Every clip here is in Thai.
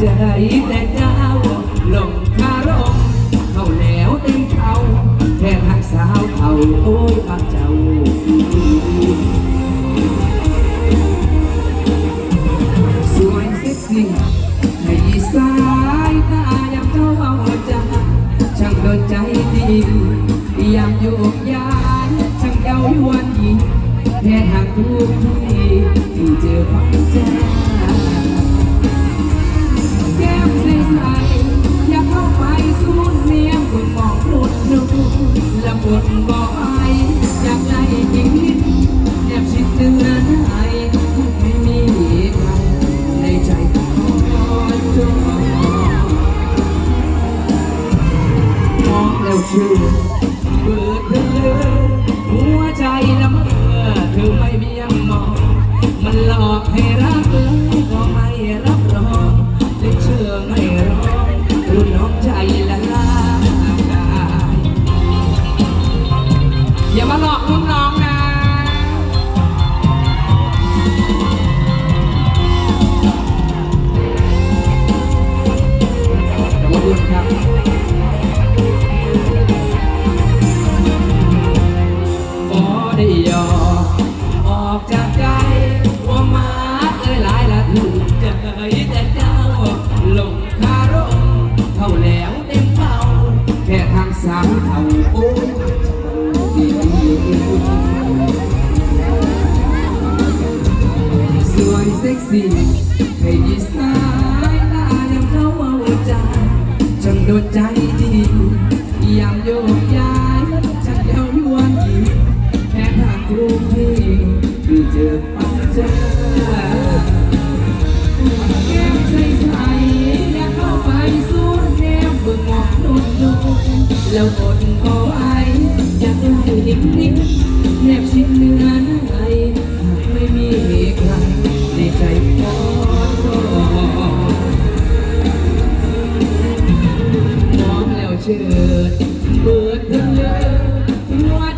ถือใจแต่เจ้าลงคารมเข้าแล้วเต็มเขาแค่หักสาวเขาโอ้ยปักเจ้าสวยเซ็กซี่ให้สายตายังเจ้าเอาใจช่างโดนใจดียามโยกย้ายช่างเย้ายวนยิงแทนหากทุกทีที่เจอฝังใจ เชื่อเปิดเผยหัวใจละเมื่อเธอไม่เบี้ยงมอง มันหลอกให้รัก วยเซ็กซี่ให้ยีสายตายังเจ้าเอาใจฉันโดนใจดียามโยกย้ายฉันเย้ายวนยีแค่ทางทุกที่เจอปัญจาแก้มใสๆอยากเข้าไปสู้แนมเบิ่งมองนุ่นนุ่นแล้วอดก็ เชิดเปิดเธอหัวใ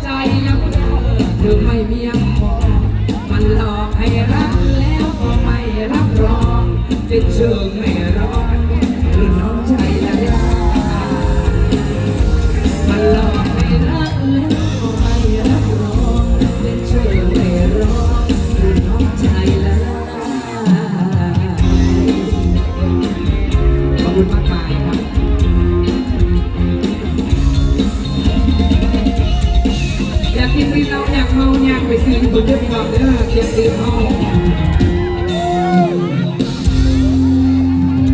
เฮาอยากไปซื้อตัวเดียวก่อนเด้ออยากดื่มเฮา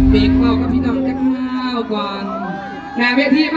เบรกเมากับพี่น้องจะข้าวก่อนหน้าเวทีมา